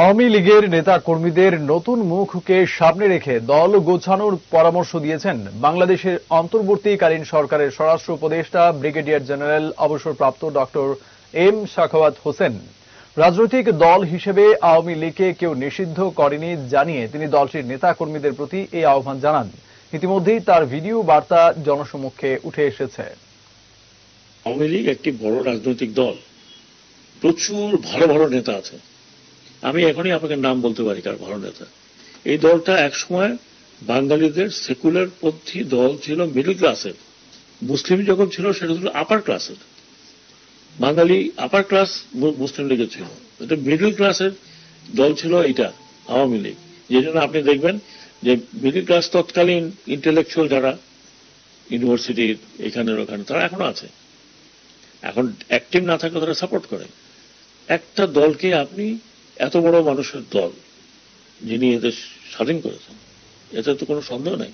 আওয়ামী লীগের নেতা কর্মীদের নতুন মুখকে সামনে রেখে দল গোছানোর পরামর্শ দিয়েছেন বাংলাদেশের অন্তর্বর্তীকালীন সরকারের স্বরাষ্ট্র উপদেষ্টা, ব্রিগেডিয়ার জেনারেল অবসরপ্রাপ্ত ডক্টর এম শাখাওয়াত হোসেন। রাজনৈতিক দল হিসেবে আওয়ামী লীগকে কেউ নিষিদ্ধ করেনি জানিয়ে তিনি দলটির নেতা কর্মীদের প্রতি এই আহ্বান জানান। ইতিমধ্যেই তার ভিডিও বার্তা জনসমক্ষে উঠে এসেছে। আওয়ামী লীগ একটি বড় রাজনৈতিক দল। প্রচুর ভালো ভালো নেতা আছে। আমি এখনই আপনাকে নাম বলতে পারি কার ভালো নেতা এই দলটা একসময় বাঙালিদের সেকুলার পন্থী দল ছিল মিডল ক্লাসের। মুসলিম যখন ছিল, সেটা ছিল আপার ক্লাসের বাঙালি আপার ক্লাস মুসলিম লীগের ছিল। এটা মিডল ক্লাসের দল ছিল এটা, আওয়ামী লীগ। যে জন্য আপনি দেখবেন যে মিডল ক্লাস তৎকালীন ইন্টেলেকচুয়াল যারা ইউনিভার্সিটির এখানের ওখানে, তারা এখনও আছে। এখন অ্যাক্টিভ না থাকলে তারা সাপোর্ট করে। একটা দলকে আপনি এত বড় মানুষের দল যিনি এদের স্বাধীন করেছেন এতে তো কোনো সন্দেহ নাই।